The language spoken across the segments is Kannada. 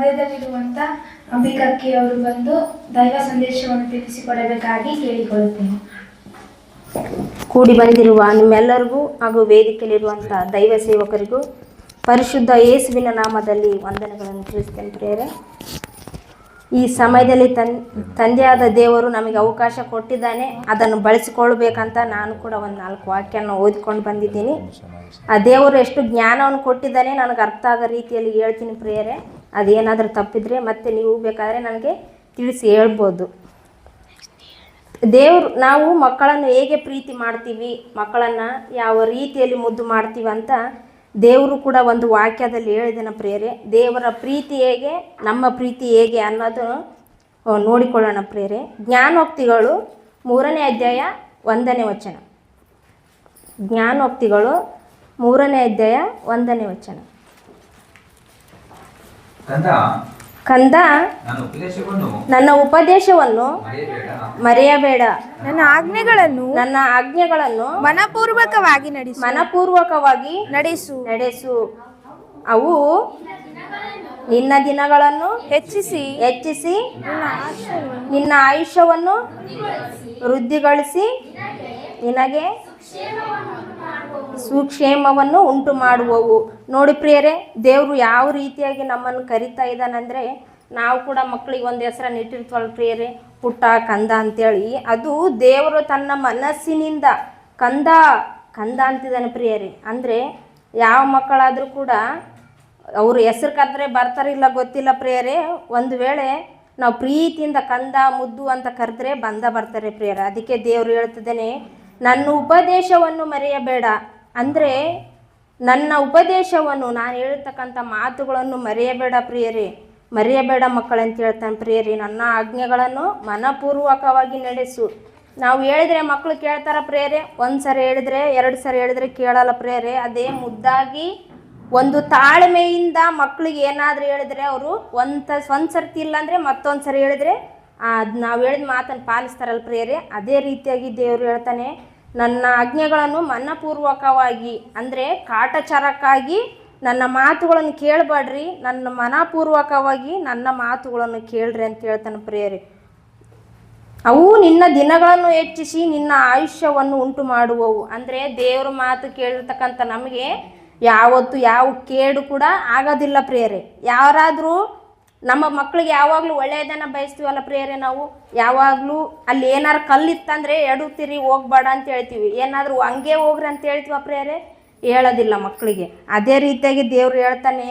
ಮಧ್ಯದಲ್ಲಿರುವಂತ ಅಂಬಿಕಕ್ಕಿ ಅವರು ಬಂದು ದೈವ ಸಂದೇಶವನ್ನು ತಿಳಿಸಿಕೊಡಬೇಕಾಗಿ ಕೇಳಿಕೊಳ್ಳುತ್ತೇನೆ ಕೂಡಿ ಬಂದಿರುವ ನಿಮ್ಮೆಲ್ಲರಿಗೂ ಹಾಗೂ ವೇದಿಕೆಯಲ್ಲಿರುವಂಥ ದೈವ ಸೇವಕರಿಗೂ ಪರಿಶುದ್ಧ ಯೇಸುವಿನ ನಾಮದಲ್ಲಿ ವಂದನೆಗಳನ್ನು ತಿಳಿಸ್ತೇನೆ ಪ್ರೇರೆ ಈ ಸಮಯದಲ್ಲಿ ತನ್, ತಂದೆಯಾದ ದೇವರು ನಮಗೆ ಅವಕಾಶ ಕೊಟ್ಟಿದ್ದಾನೆ. ಅದನ್ನು ಬಳಸಿಕೊಳ್ಬೇಕಂತ ನಾನು ಕೂಡ ಒಂದು ನಾಲ್ಕು ವಾಕ್ಯನ ಓದಿಕೊಂಡು ಬಂದಿದ್ದೀನಿ. ಆ ದೇವರು ಎಷ್ಟು ಜ್ಞಾನವನ್ನು ಕೊಟ್ಟಿದ್ದಾನೆ ನನಗೆ ಅರ್ಥ ಆಗೋ ರೀತಿಯಲ್ಲಿ ಹೇಳ್ತೀನಿ ಪ್ರಿಯರೇ. ಅದೇನಾದರೂ ತಪ್ಪಿದರೆ ಮತ್ತೆ ನೀವು ಬೇಕಾದರೆ ನನಗೆ ತಿಳಿಸಿ ಹೇಳ್ಬೋದು. ದೇವರು, ನಾವು ಮಕ್ಕಳನ್ನು ಹೇಗೆ ಪ್ರೀತಿ ಮಾಡ್ತೀವಿ, ಮಕ್ಕಳನ್ನು ಯಾವ ರೀತಿಯಲ್ಲಿ ಮುದ್ದು ಮಾಡ್ತೀವಿ ಅಂತ ದೇವರು ಕೂಡ ಒಂದು ವಾಕ್ಯದಲ್ಲಿ ಹೇಳಿದನ ಪ್ರೇರೆ ದೇವರ ಪ್ರೀತಿ ಹೇಗೆ, ನಮ್ಮ ಪ್ರೀತಿ ಹೇಗೆ ಅನ್ನೋದು ನೋಡಿಕೊಳ್ಳೋಣ ಪ್ರೇರೆ ಜ್ಞಾನೋಕ್ತಿಗಳು ಮೂರನೇ ಅಧ್ಯಾಯ ಒಂದನೇ ವಚನ. ಜ್ಞಾನೋಕ್ತಿಗಳು ಮೂರನೇ ಅಧ್ಯಾಯ ಒಂದನೇ ವಚನ. ಕಂದ? ಕಂದ? ನಾನು ಉಪದೇಶವನ್ನು ನನ್ನ ಉಪದೇಶವನ್ನು ಮರೆಯಬೇಡ. ಮರೆಯಬೇಡ. ನನ್ನ ಆಜ್ಞೆಗಳನ್ನು ನನ್ನ ಆಜ್ಞೆಗಳನ್ನು ಮನಪೂರ್ವಕವಾಗಿ ನಡೆಸು. ಮನಪೂರ್ವಕವಾಗಿ ನಡೆಸು. ನಡೆಸು. ಅವು ನಿನ್ನ ದಿನಗಳನ್ನು ಹೆಚ್ಚಿಸಿ. ಹೆಚ್ಚಿಸಿ ನಿನ್ನ ಆಯುಷ್ಯವನ್ನು ವೃದ್ಧಿಗೊಳಿಸಿ. ನಿನಗೆ ಸುಕ್ಷೇಮವನ್ನು ಉಂಟು ಮಾಡುವವು ನೋಡಿ ಪ್ರಿಯರೇ, ದೇವರು ಯಾವ ರೀತಿಯಾಗಿ ನಮ್ಮನ್ನು ಕರಿತಾ ಇದ್ದಾನಂದ್ರೆ, ನಾವು ಕೂಡ ಮಕ್ಕಳಿಗೆ ಒಂದು ಹೆಸರನ್ನು ಇಟ್ಟಿರ್ತವಲ್ಲ ಪ್ರಿಯರೇ, ಪುಟ್ಟ ಕಂದ ಅಂತೇಳಿ. ಅದು ದೇವರು ತನ್ನ ಮನಸ್ಸಿನಿಂದ, ಕಂದ ಕಂದ ಅಂತಿದ್ದಾನೆ ಪ್ರಿಯರೇ. ಅಂದರೆ ಯಾವ ಮಕ್ಕಳಾದರೂ ಕೂಡ ಅವರು ಹೆಸರು ಕರೆದ್ರೆ ಬರ್ತಾರಿಲ್ಲ ಗೊತ್ತಿಲ್ಲ ಪ್ರಿಯರೇ, ಒಂದು ವೇಳೆ ನಾವು ಪ್ರೀತಿಯಿಂದ ಕಂದ, ಮುದ್ದು ಅಂತ ಕರೆದ್ರೆ ಬಂದ ಬರ್ತಾರೆ ಪ್ರಿಯರೇ. ಅದಕ್ಕೆ ದೇವರು ಹೇಳ್ತಿದ್ದೇನೆ ನನ್ನ ಉಪದೇಶವನ್ನು ಮರೆಯಬೇಡ. ಅಂದರೆ ನನ್ನ ಉಪದೇಶವನ್ನು, ನಾನು ಹೇಳ್ತಕ್ಕಂಥ ಮಾತುಗಳನ್ನು ಮರೆಯಬೇಡ ಪ್ರಿಯರಿ. ಮರೆಯಬೇಡ ಮಕ್ಕಳಂತ ಹೇಳ್ತಾನೆ ಪ್ರಿಯರಿ. ನನ್ನ ಆಜ್ಞೆಗಳನ್ನು ಮನಪೂರ್ವಕವಾಗಿ ನಡೆಸು. ನಾವು ಹೇಳಿದ್ರೆ ಮಕ್ಕಳು ಕೇಳ್ತಾರ ಪ್ರೇರೆ ಒಂದು ಸರಿ ಹೇಳಿದ್ರೆ, ಎರಡು ಸರಿ ಹೇಳಿದ್ರೆ ಕೇಳಲ್ಲ ಪ್ರೇರೆ ಅದೇ ಮುದ್ದಾಗಿ ಒಂದು ತಾಳ್ಮೆಯಿಂದ ಮಕ್ಕಳಿಗೆ ಏನಾದರೂ ಹೇಳಿದ್ರೆ ಅವರು ಒಂದು ಒಂದು ಸರ್ತಿ ಇಲ್ಲಾಂದರೆ ಮತ್ತೊಂದು ಸರಿ ಹೇಳಿದ್ರೆ ಅದು ನಾವು ಹೇಳಿದ ಮಾತನ್ನು ಪಾಲಿಸ್ತಾರಲ್ಲ ಪ್ರಿಯರೇ. ಅದೇ ರೀತಿಯಾಗಿ ದೇವರು ಹೇಳ್ತಾನೆ ನನ್ನ ಆಜ್ಞೆಗಳನ್ನು ಮನಪೂರ್ವಕವಾಗಿ, ಅಂದರೆ ಕಾಟಚಾರಕ್ಕಾಗಿ ನನ್ನ ಮಾತುಗಳನ್ನು ಕೇಳಬೇಡ್ರಿ. ನನ್ನ ಮನಪೂರ್ವಕವಾಗಿ ನನ್ನ ಮಾತುಗಳನ್ನು ಕೇಳ್ರಿ ಅಂತ ಹೇಳ್ತಾನೆ ಪ್ರಿಯರಿ. ಅವು ನಿನ್ನ ದಿನಗಳನ್ನು ಹೆಚ್ಚಿಸಿ ನಿನ್ನ ಆಯುಷ್ಯವನ್ನು ಉಂಟು ಮಾಡುವವು. ಅಂದರೆ ದೇವ್ರ ಮಾತು ಕೇಳಿರ್ತಕ್ಕಂಥ ನಮಗೆ ಯಾವತ್ತು ಯಾವ ಕೇಡು ಕೂಡ ಆಗೋದಿಲ್ಲ ಪ್ರಿಯರೇ. ಯಾರಾದರೂ ನಮ್ಮ ಮಕ್ಕಳಿಗೆ ಯಾವಾಗಲೂ ಒಳ್ಳೆಯದನ್ನು ಬಯಸ್ತೀವಲ್ಲ ಪ್ರಿಯರೇ ನಾವು? ಯಾವಾಗಲೂ ಅಲ್ಲಿ ಏನಾರು ಕಲ್ಲಿತ್ತಂದರೆ ಎಡುತ್ತೀರಿ ಹೋಗ್ಬೇಡ ಅಂತ ಹೇಳ್ತೀವಿ. ಏನಾದರೂ ಹಂಗೆ ಹೋಗ್ರಿ ಅಂತ ಹೇಳ್ತೀವ ಪ್ರಿಯರೇ? ಹೇಳೋದಿಲ್ಲ ಮಕ್ಕಳಿಗೆ ಅದೇ ರೀತಿಯಾಗಿ ದೇವರು ಹೇಳ್ತಾನೆ,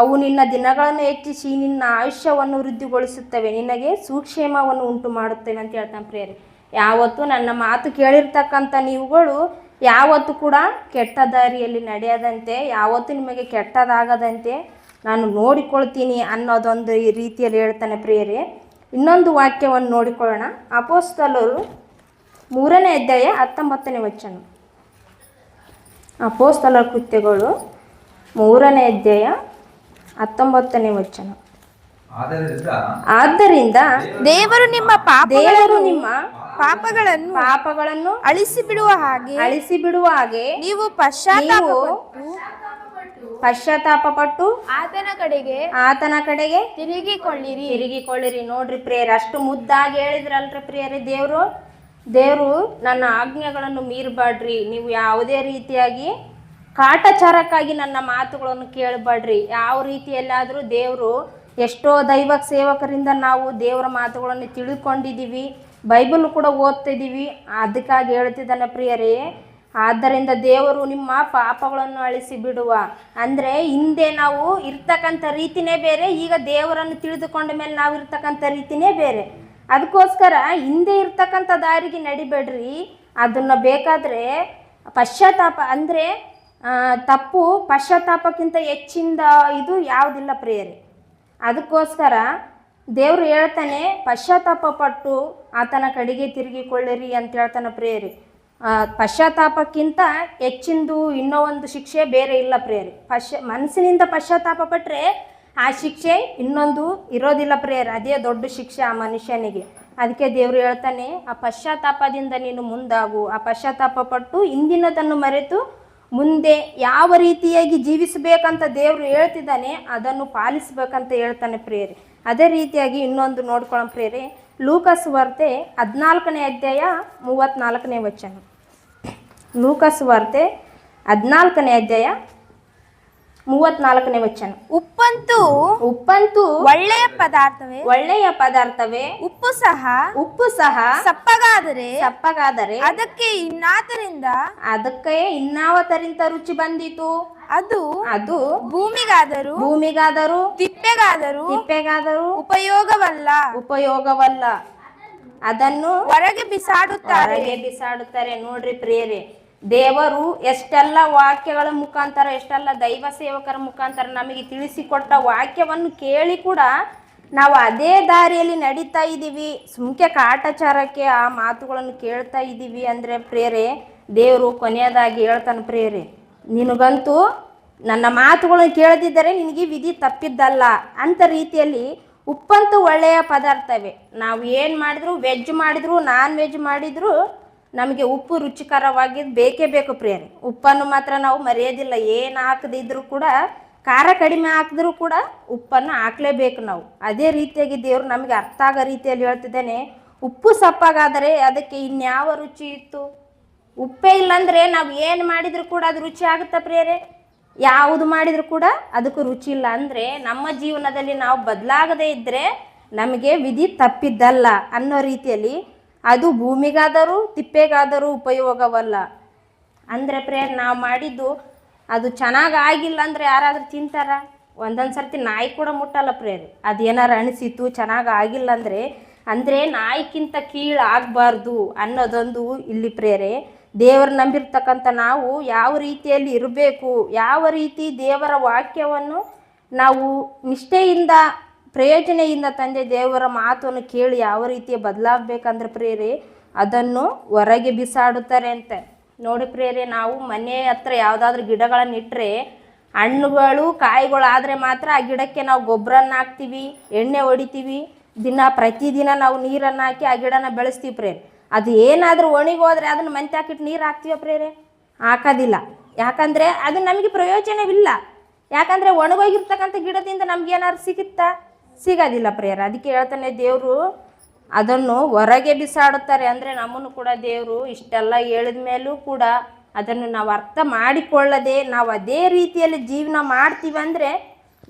ಅವು ನಿನ್ನ ದಿನಗಳನ್ನು ಹೆಚ್ಚಿಸಿ ನಿನ್ನ ಆಯುಷ್ಯವನ್ನು ವೃದ್ಧಿಗೊಳಿಸುತ್ತವೆ. ನಿನಗೆ ಸುಕ್ಷೇಮವನ್ನು ಉಂಟು ಮಾಡುತ್ತೇವೆ ಅಂತ ಹೇಳ್ತಾನೆ ಪ್ರಿಯರೇ. ಯಾವತ್ತು ನನ್ನ ಮಾತು ಕೇಳಿರ್ತಕ್ಕಂಥ ನೀವುಗಳು ಯಾವತ್ತು ಕೂಡ ಕೆಟ್ಟ ದಾರಿಯಲ್ಲಿ ನಡೆಯದಂತೆ, ಯಾವತ್ತು ನಿಮಗೆ ಕೆಟ್ಟದಾಗದಂತೆ ನಾನು ನೋಡಿಕೊಳ್ತೀನಿ ಅನ್ನೋದೊಂದು ಈ ರೀತಿಯಲ್ಲಿ ಹೇಳ್ತಾನೆ ಪ್ರಿಯರೇ. ಇನ್ನೊಂದು ವಾಕ್ಯವನ್ನು ನೋಡಿಕೊಳ್ಳೋಣ. ಅಪೋಸ್ತಲರು ಮೂರನೇ ಅಧ್ಯಾಯ ಹತ್ತೊಂಬತ್ತನೇ ವಚನ. ಅಪೋಸ್ತಲ ಕೃತ್ಯಗಳು ಮೂರನೇ ಅಧ್ಯಾಯ ಹತ್ತೊಂಬತ್ತನೇ ವಚನ. ಆದ್ದರಿಂದ ದೇವರು ನಿಮ್ಮ ದೇವರು ನಿಮ್ಮ ಪಾಪಗಳನ್ನು ಪಾಪಗಳನ್ನು ಅಳಿಸಿ ಬಿಡುವ ಹಾಗೆ ಅಳಿಸಿ ಬಿಡುವ ಹಾಗೆ ನೀವು ಪಶ್ಚಾತ್ತಾಪ ಪಶ್ಚಾತ್ತಾಪ ಪಟ್ಟು ಆತನ ಕಡೆಗೆ ಆತನ ಕಡೆಗೆ ತಿರುಗಿಕೊಳ್ಳಿರಿ. ತಿರುಗಿಕೊಳ್ಳಿರಿ. ನೋಡ್ರಿ ಪ್ರಿಯರೇ ಅಷ್ಟು ಮುದ್ದಾಗಿ ಹೇಳಿದ್ರಲ್ರಿ ಪ್ರಿಯರೇ ದೇವರು ದೇವರು ನನ್ನ ಆಜ್ಞೆಗಳನ್ನು ಮೀರಬೇಡ್ರಿ. ನೀವು ಯಾವುದೇ ರೀತಿಯಾಗಿ ಕಾಟಚಾರಕ್ಕಾಗಿ ನನ್ನ ಮಾತುಗಳನ್ನು ಕೇಳಬೇಡ್ರಿ. ಯಾವ ರೀತಿಯಲ್ಲಾದರೂ ದೇವರು ಎಷ್ಟೋ ದೈವ ಸೇವಕರಿಂದ ನಾವು ದೇವರ ಮಾತುಗಳನ್ನು ತಿಳ್ಕೊಂಡಿದ್ದೀವಿ. ಬೈಬಲ್ ಕೂಡ ಓದ್ತಿದ್ದೀವಿ. ಅದಕ್ಕಾಗಿ ಹೇಳ್ತಿದ್ದಾನೆ ಪ್ರಿಯರೇ ಆದ್ದರಿಂದ ದೇವರು ನಿಮ್ಮ ಪಾಪಗಳನ್ನು ಅಳಿಸಿ ಬಿಡುವ ಅಂದರೆ ಹಿಂದೆ ನಾವು ಇರ್ತಕ್ಕಂಥ ರೀತಿನೇ ಬೇರೆ, ಈಗ ದೇವರನ್ನು ತಿಳಿದುಕೊಂಡ ಮೇಲೆ ನಾವು ಇರ್ತಕ್ಕಂಥ ರೀತಿನೇ ಬೇರೆ. ಅದಕ್ಕೋಸ್ಕರ ಹಿಂದೆ ಇರ್ತಕ್ಕಂಥ ದಾರಿಗೆ ನಡಿಬೇಡ್ರಿ. ಅದನ್ನು ಬೇಕಾದರೆ ಪಶ್ಚಾತ್ತಾಪ, ಅಂದರೆ ತಪ್ಪು ಪಶ್ಚಾತ್ತಾಪಕ್ಕಿಂತ ಹೆಚ್ಚಿಂದ ಇದು ಯಾವುದಿಲ್ಲ ಪ್ರೇಯರಿ. ಅದಕ್ಕೋಸ್ಕರ ದೇವರು ಹೇಳ್ತಾನೆ, ಪಶ್ಚಾತ್ತಾಪ ಪಟ್ಟು ಆತನ ಕಡೆಗೆ ತಿರುಗಿಕೊಳ್ಳಿರಿ ಅಂತ ಹೇಳ್ತಾನೆ ಪ್ರೇಯರಿ. ಪಶ್ಚಾತ್ತಾಪಕ್ಕಿಂತ ಹೆಚ್ಚಿಂದು ಇನ್ನೋ ಒಂದು ಶಿಕ್ಷೆ ಬೇರೆ ಇಲ್ಲ ಪ್ರೇಯರಿ ಪಶ್ಚ ಮನಸ್ಸಿನಿಂದ ಪಶ್ಚಾತ್ತಾಪ ಪಟ್ಟರೆ ಆ ಶಿಕ್ಷೆ ಇನ್ನೊಂದು ಇರೋದಿಲ್ಲ ಪ್ರೇಯರ್ ಅದೇ ದೊಡ್ಡ ಶಿಕ್ಷೆ ಆ ಮನುಷ್ಯನಿಗೆ. ಅದಕ್ಕೆ ದೇವರು ಹೇಳ್ತಾನೆ, ಆ ಪಶ್ಚಾತ್ತಾಪದಿಂದ ನೀನು ಮುಂದಾಗು. ಆ ಪಶ್ಚಾತ್ತಾಪ ಪಟ್ಟು ಹಿಂದಿನದನ್ನು ಮರೆತು ಮುಂದೆ ಯಾವ ರೀತಿಯಾಗಿ ಜೀವಿಸಬೇಕಂತ ದೇವರು ಹೇಳ್ತಿದ್ದಾನೆ, ಅದನ್ನು ಪಾಲಿಸಬೇಕಂತ ಹೇಳ್ತಾನೆ ಪ್ರೇರಿ. ಅದೇ ರೀತಿಯಾಗಿ ಇನ್ನೊಂದು ನೋಡ್ಕೊಳ್ಳೋ ಪ್ರೇರೆ. ಲೂಕಸ್ ವಾರ್ತೆ ಹದಿನಾಲ್ಕನೇ ಅಧ್ಯಾಯ ಮೂವತ್ತ್ನಾಲ್ಕನೇ ವಚನ. ಲೂಕಸ್ ವಾರ್ತೆ ಹದಿನಾಲ್ಕನೇ ಅಧ್ಯಾಯ ಮೂವತ್ನಾಲ್ಕನೇ ವಚನ. ಉಪ್ಪಂತೂ ಉಪ್ಪಂತೂ ಒಳ್ಳೆಯ ಪದಾರ್ಥವೇ? ಒಳ್ಳೆಯ ಪದಾರ್ಥವೇ? ಉಪ್ಪು ಸಹ ಉಪ್ಪು ಸಹ ಸಪ್ಪಗಾದರೆ? ಸಪ್ಪಗಾದರೆ? ಅದಕ್ಕೆ ಇನ್ನಾತರಿಂದ? ಅದಕ್ಕೆ ಇನ್ನಾವತರಿಂದ ರುಚಿ ಬಂದಿತು. ಅದು ಅದು ಭೂಮಿಗಾದರೂ ಭೂಮಿಗಾದರೂ ತಿಪ್ಪೆಗಾದರೂ ತಿಪ್ಪೆಗಾದರೂ ಉಪಯೋಗವಲ್ಲ. ಉಪಯೋಗವಲ್ಲ. ಅದನ್ನು ಹೊರಗೆ ಬಿಸಾಡುತ್ತಾರೆ. ಹೊರಗೆ ಬಿಸಾಡುತ್ತಾರೆ. ನೋಡ್ರಿ ಪ್ರಿಯರೇ ದೇವರು ಎಷ್ಟೆಲ್ಲ ವಾಕ್ಯಗಳ ಮುಖಾಂತರ ಎಷ್ಟೆಲ್ಲ ದೈವ ಸೇವಕರ ಮುಖಾಂತರ ನಮಗೆ ತಿಳಿಸಿಕೊಟ್ಟ ವಾಕ್ಯವನ್ನು ಕೇಳಿ ಕೂಡ ನಾವು ಅದೇ ದಾರಿಯಲ್ಲಿ ನಡೀತಾ ಇದ್ದೀವಿ. ಸುಮ್ಕೆ ಕಾಟಾಚಾರಕ್ಕೆ ಆ ಮಾತುಗಳನ್ನು ಕೇಳ್ತಾ ಇದ್ದೀವಿ ಅಂದರೆ ಪ್ರೇರೆ ದೇವರು ಕೊನೆಯದಾಗಿ ಹೇಳ್ತಾನೆ ಪ್ರೇರೆ ನಿನಗಂತೂ ನನ್ನ ಮಾತುಗಳನ್ನು ಕೇಳದಿದ್ದರೆ ನಿನಗೆ ವಿಧಿ ತಪ್ಪಿದ್ದಲ್ಲ. ಅಂತ ರೀತಿಯಲ್ಲಿ ಉಪ್ಪಂತೂ ಒಳ್ಳೆಯ ಪದಾರ್ಥವೇ. ನಾವು ಏನು ಮಾಡಿದ್ರು ವೆಜ್ ಮಾಡಿದ್ರು ನಾನ್ ವೆಜ್ ಮಾಡಿದ್ರು, ನಮಗೆ ಉಪ್ಪು ರುಚಿಕರವಾಗಿದ್ದು ಬೇಕೇ ಬೇಕು ಪ್ರಿಯರಿ. ಉಪ್ಪನ್ನು ಮಾತ್ರ ನಾವು ಮರೆಯೋದಿಲ್ಲ. ಏನು ಹಾಕದಿದ್ರೂ ಕೂಡ, ಖಾರ ಕಡಿಮೆ ಹಾಕಿದ್ರೂ ಕೂಡ ಉಪ್ಪನ್ನು ಹಾಕಲೇಬೇಕು ನಾವು. ಅದೇ ರೀತಿಯಾಗಿ ದೇವರು ನಮಗೆ ಅರ್ಥ ಆಗೋ ರೀತಿಯಲ್ಲಿ ಹೇಳ್ತಿದ್ದೇನೆ, ಉಪ್ಪು ಸಪ್ಪಾಗಾದರೆ ಅದಕ್ಕೆ ಇನ್ಯಾವ ರುಚಿ ಇತ್ತು? ಉಪ್ಪೇ ಇಲ್ಲಾಂದರೆ ನಾವು ಏನು ಮಾಡಿದರೂ ಕೂಡ ಅದು ರುಚಿ ಆಗುತ್ತಾ ಪ್ರೇರೆ ಯಾವುದು ಮಾಡಿದರೂ ಕೂಡ ಅದಕ್ಕೂ ರುಚಿ ಇಲ್ಲ ಅಂದರೆ ನಮ್ಮ ಜೀವನದಲ್ಲಿ ನಾವು ಬದಲಾಗದೇ ಇದ್ದರೆ ನಮಗೆ ವಿಧಿ ತಪ್ಪಿದ್ದಲ್ಲ ಅನ್ನೋ ರೀತಿಯಲ್ಲಿ ಅದು ಭೂಮಿಗಾದರೂ ತಿಪ್ಪೆಗಾದರೂ ಉಪಯೋಗವಲ್ಲ. ಅಂದರೆ ಪ್ರೇರ್ ನಾವು ಮಾಡಿದ್ದು ಅದು ಚೆನ್ನಾಗಿ ಆಗಿಲ್ಲ ಅಂದರೆ ಯಾರಾದರೂ ತಿಂತಾರ? ಒಂದೊಂದು ಸರ್ತಿ ನಾಯಿ ಕೂಡ ಮುಟ್ಟಲ್ಲ ಪ್ರೇರ್ ಅದು ಏನಾರು ಅನಿಸಿತು ಚೆನ್ನಾಗಿ ಆಗಿಲ್ಲ ಅಂದರೆ ಅಂದರೆ ನಾಯಿಕ್ಕಿಂತ ಕೀಳು ಆಗಬಾರ್ದು ಅನ್ನೋದೊಂದು ಇಲ್ಲಿ ಪ್ರೇರೆ ದೇವರು ನಂಬಿರ್ತಕ್ಕಂಥ ನಾವು ಯಾವ ರೀತಿಯಲ್ಲಿ ಇರಬೇಕು, ಯಾವ ರೀತಿ ದೇವರ ವಾಕ್ಯವನ್ನು ನಾವು ನಿಷ್ಠೆಯಿಂದ, ಪ್ರಯೋಜನೆಯಿಂದ ತಂದೆ ದೇವರ ಮಾತನ್ನು ಕೇಳಿ ಯಾವ ರೀತಿ ಬದಲಾಗಬೇಕಂದ್ರೆ ಪ್ರೇರೆ, ಅದನ್ನು ಹೊರಗೆ ಬಿಸಾಡುತ್ತಾರೆ ಅಂತ. ನೋಡಿ ಪ್ರೇರೆ, ನಾವು ಮನೆ ಹತ್ರ ಯಾವುದಾದ್ರೂ ಗಿಡಗಳನ್ನು ಇಟ್ಟರೆ ಹಣ್ಣುಗಳು ಕಾಯಿಗಳಾದರೆ ಮಾತ್ರ ಆ ಗಿಡಕ್ಕೆ ನಾವು ಗೊಬ್ಬರನ ಹಾಕ್ತೀವಿ, ಎಣ್ಣೆ ಹೊಡಿತೀವಿ. ದಿನ ಪ್ರತಿದಿನ ನಾವು ನೀರನ್ನು ಹಾಕಿ ಆ ಗಿಡನ ಬೆಳೆಸ್ತೀವಿ ಪ್ರೇರೆ. ಅದು ಏನಾದರೂ ಒಣಗೋದ್ರೆ ಅದನ್ನು ಮಂತೆ ಹಾಕಿಟ್ಟು ನೀರು ಹಾಕ್ತೀವ ಪ್ರೇರೆ? ಹಾಕೋದಿಲ್ಲ. ಯಾಕಂದರೆ ಅದು ನಮಗೆ ಪ್ರಯೋಜನವಿಲ್ಲ. ಯಾಕಂದರೆ ಒಣಗೋಗಿರ್ತಕ್ಕಂಥ ಗಿಡದಿಂದ ನಮ್ಗೆ ಏನಾದ್ರು ಸಿಗುತ್ತಾ? ಸಿಗೋದಿಲ್ಲ ಪ್ರೇಯರ್ ಅದಕ್ಕೆ ಹೇಳ್ತಾನೆ ದೇವರು, ಅದನ್ನು ಹೊರಗೆ ಬಿಸಾಡುತ್ತಾರೆ ಅಂದರೆ ನಮ್ಮನ್ನು ಕೂಡ ದೇವರು ಇಷ್ಟೆಲ್ಲ ಹೇಳಿದ ಮೇಲೂ ಕೂಡ ಅದನ್ನು ನಾವು ಅರ್ಥ ಮಾಡಿಕೊಳ್ಳದೆ ನಾವು ಅದೇ ರೀತಿಯಲ್ಲಿ ಜೀವನ ಮಾಡ್ತೀವಿ ಅಂದರೆ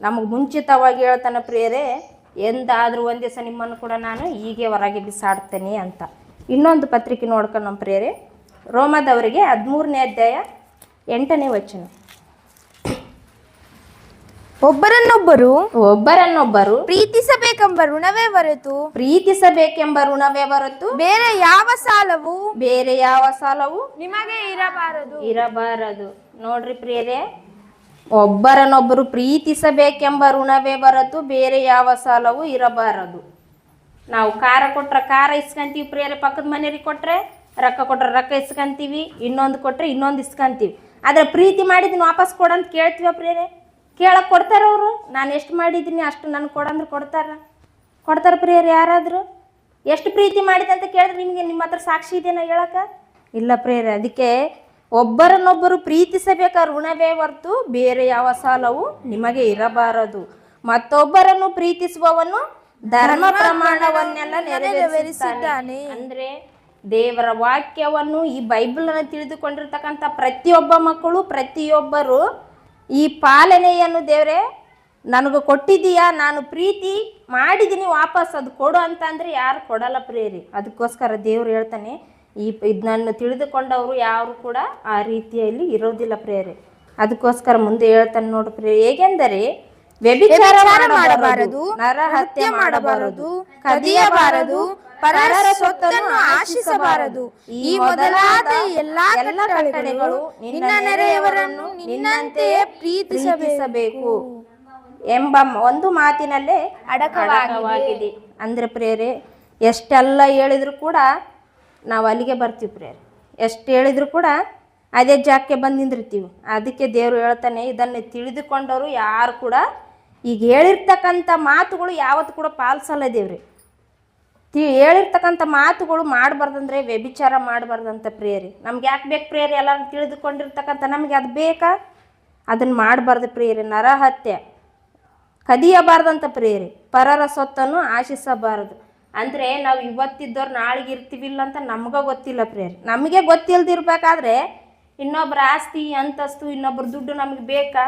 ನಮಗೆ ಮುಂಚಿತವಾಗಿ ಹೇಳ್ತಾನೆ ಪ್ರೇರೆ, ಎಂದಾದರೂ ಒಂದೇ ದಿವಸ ನಿಮ್ಮನ್ನು ಕೂಡ ನಾನು ಹೀಗೆ ಹೊರಗೆ ಬಿಸಾಡ್ತೇನೆ ಅಂತ. ಇನ್ನೊಂದು ಪತ್ರಿಕೆ ನೋಡ್ಕೊಂಡು ನಮ್ಮ ಪ್ರೇರೆ ರೋಮದವರಿಗೆ ಹದಿಮೂರನೇ ಅಧ್ಯಾಯ ಎಂಟನೇ ವಚನ. ಒಬ್ಬರನ್ನೊಬ್ಬರು ಒಬ್ಬರನ್ನೊಬ್ಬರು ಪ್ರೀತಿಸಬೇಕೆಂಬ ಋಣವೇ ಹೊರತು ಪ್ರೀತಿಸಬೇಕೆಂಬ ಋಣವೇ ಹೊರತು ಬೇರೆ ಯಾವ ಸಾಲವು ಬೇರೆ ಯಾವ ಸಾಲವು ನಿಮಗೆ ಇರಬಾರದು. ಇರಬಾರದು. ನೋಡ್ರಿ ಪ್ರಿಯರೇ ಒಬ್ಬರನ್ನೊಬ್ಬರು ಪ್ರೀತಿಸಬೇಕೆಂಬ ಋಣವೇ ಹೊರತು ಬೇರೆ ಯಾವ ಸಾಲವು ಇರಬಾರದು. ನಾವು ಖಾರ ಕೊಟ್ರೆ ಕಾರ ಇಸ್ಕೊಂತೀವಿ ಪ್ರಿಯರೇ ಪಕ್ಕದ ಮನೆಯವ್ರಿಗೆ ಕೊಟ್ಟರೆ ರೊಕ್ಕ ಕೊಟ್ರೆ ರೊಕ್ಕ ಇಸ್ಕೊಂತೀವಿ, ಇನ್ನೊಂದು ಕೊಟ್ಟರೆ ಇನ್ನೊಂದು ಇಸ್ಕೊಂತೀವಿ. ಆದರೆ ಪ್ರೀತಿ ಮಾಡಿದ್ದೀನಿ ವಾಪಸ್ ಕೊಡಂತ ಕೇಳ್ತೀವ ಪ್ರಿಯರೇ? ಕೇಳಕ್ಕೆ ಕೊಡ್ತಾರ ಅವರು? ನಾನು ಎಷ್ಟು ಮಾಡಿದ್ದೀನಿ ಅಷ್ಟು ನನಗೆ ಕೊಡಂದ್ರೆ ಕೊಡ್ತಾರ. ಕೊಡ್ತಾರೆ ಪ್ರಿಯರು ಯಾರಾದರೂ? ಎಷ್ಟು ಪ್ರೀತಿ ಮಾಡಿದೆ ಅಂತ ಕೇಳಿದ್ರೆ ನಿಮಗೆ ನಿಮ್ಮ ಹತ್ರ ಸಾಕ್ಷಿ ಇದೆಯಾ ಹೇಳಕ್ಕೆ ಇಲ್ಲ ಪ್ರೇರೆ ಅದಕ್ಕೆ ಒಬ್ಬರನ್ನೊಬ್ಬರು ಪ್ರೀತಿಸಬೇಕಾ ಋಣವೇ ಹೊರತು ಬೇರೆ ಯಾವ ಸಾಲವು ನಿಮಗೆ ಇರಬಾರದು. ಮತ್ತೊಬ್ಬರನ್ನು ಪ್ರೀತಿಸುವವನು ಧರ್ಮ ಪ್ರಮಾಣವನ್ನೆಲ್ಲ ನೆರವೇರಿಸಿದ್ದಾನೆ ಅಂದ್ರೆ ದೇವರ ವಾಕ್ಯವನ್ನು ಈ ಬೈಬಲನ್ನು ತಿಳಿದುಕೊಂಡಿರ್ತಕ್ಕಂಥ ಪ್ರತಿಯೊಬ್ಬ ಮಕ್ಕಳು ಪ್ರತಿಯೊಬ್ಬರು ಈ ಪಾಲನೆಯನ್ನು ದೇವರೇ ನನಗೆ ಕೊಟ್ಟಿದ್ದೀಯಾ? ನಾನು ಪ್ರೀತಿ ಮಾಡಿದ್ದೀನಿ ವಾಪಸ್ ಅದು ಕೊಡು ಅಂತ ಅಂದ್ರೆ ಯಾರು ಕೊಡಲ್ಲ ಪ್ರೇರಿ ಅದಕ್ಕೋಸ್ಕರ ದೇವ್ರು ಹೇಳ್ತಾನೆ ಈ ಇದನ್ನು ತಿಳಿದುಕೊಂಡವರು ಯಾರು ಕೂಡ ಆ ರೀತಿಯಲ್ಲಿ ಇರೋದಿಲ್ಲ ಪ್ರೇರೆ ಅದಕ್ಕೋಸ್ಕರ ಮುಂದೆ ಹೇಳ್ತಾನೆ ನೋಡು ಪ್ರೇರಿ ಹೇಗೆಂದರೆ ವ್ಯಭಿಚಾರ ಮಾಡಬಾರದು. ನರಹತ್ಯೆ ಮಾಡಬಾರದು. ಕದಿಯಬಾರದು. ಪರರ ಸೊತ್ತನ್ನು ಆಶಿಸಬಾರದು. ಈ ಮೊದಲಾದ ಎಲ್ಲಾ ಕಟ್ಟಳೆಗಳು ನಿನ್ನ ನೆರೆಯವರನ್ನು ನಿನ್ನಂತೆಯೇ ಪ್ರೀತಿಸಬೇಕು. ಎಂಬ ಒಂದು ಮಾತಿನಲ್ಲೇ ಅಡಕವಾಗಿದೆ. ಅಂದ್ರೆ ಪ್ರೇರೆ ಎಷ್ಟೆಲ್ಲ ಹೇಳಿದ್ರು ಕೂಡ ನಾವು ಅಲ್ಲಿಗೆ ಬರ್ತೀವಿ ಪ್ರೇರೆ. ಎಷ್ಟು ಹೇಳಿದ್ರು ಕೂಡ ಅದೇ ಜಾಗಕ್ಕೆ ಬಂದು ನಿಂದಿರ್ತೀವಿ. ಅದಕ್ಕೆ ದೇವರು ಹೇಳ್ತಾನೆ ಇದನ್ನು ತಿಳಿದುಕೊಂಡವರು ಯಾರು ಕೂಡ ಈಗ ಹೇಳಿರ್ತಕ್ಕಂಥ ಮಾತುಗಳು ಯಾವತ್ತು ಕೂಡ ಪಾಲಿಸಲ್ಲ ದೇವ್ರಿ ತಿ ಹೇಳಿರ್ತಕ್ಕಂಥ ಮಾತುಗಳು ಮಾಡಬಾರ್ದಂದ್ರೆ ವ್ಯಭಿಚಾರ ಮಾಡಬಾರ್ದಂಥ ಪ್ರೇಯರಿ. ನಮ್ಗೆ ಯಾಕೆ ಬೇಕು ಪ್ರೇರಿ ಎಲ್ಲ ತಿಳಿದುಕೊಂಡಿರ್ತಕ್ಕಂಥ ನಮಗೆ ಅದು ಬೇಕಾ? ಅದನ್ನು ಮಾಡಬಾರ್ದು ಪ್ರೇರಿ ನರಹತ್ಯೆ. ಕದಿಯಬಾರ್ದಂಥ ಪ್ರೇಯರಿ. ಪರರ ಸೊತ್ತನ್ನು ಆಶಿಸಬಾರದು. ಅಂದರೆ ನಾವು ಇವತ್ತಿದ್ದವ್ರು ನಾಳೆಗೆ ಇರ್ತೀವಿಲ್ಲ ಅಂತ ನಮ್ಗೆ ಗೊತ್ತಿಲ್ಲ ಪ್ರೇಯರಿ. ನಮಗೆ ಗೊತ್ತಿಲ್ಲದಿರ್ಬೇಕಾದ್ರೆ ಇನ್ನೊಬ್ಬರ ಆಸ್ತಿ, ಅಂತಸ್ತು ಇನ್ನೊಬ್ಬರ ದುಡ್ಡು ನಮಗೆ ಬೇಕಾ?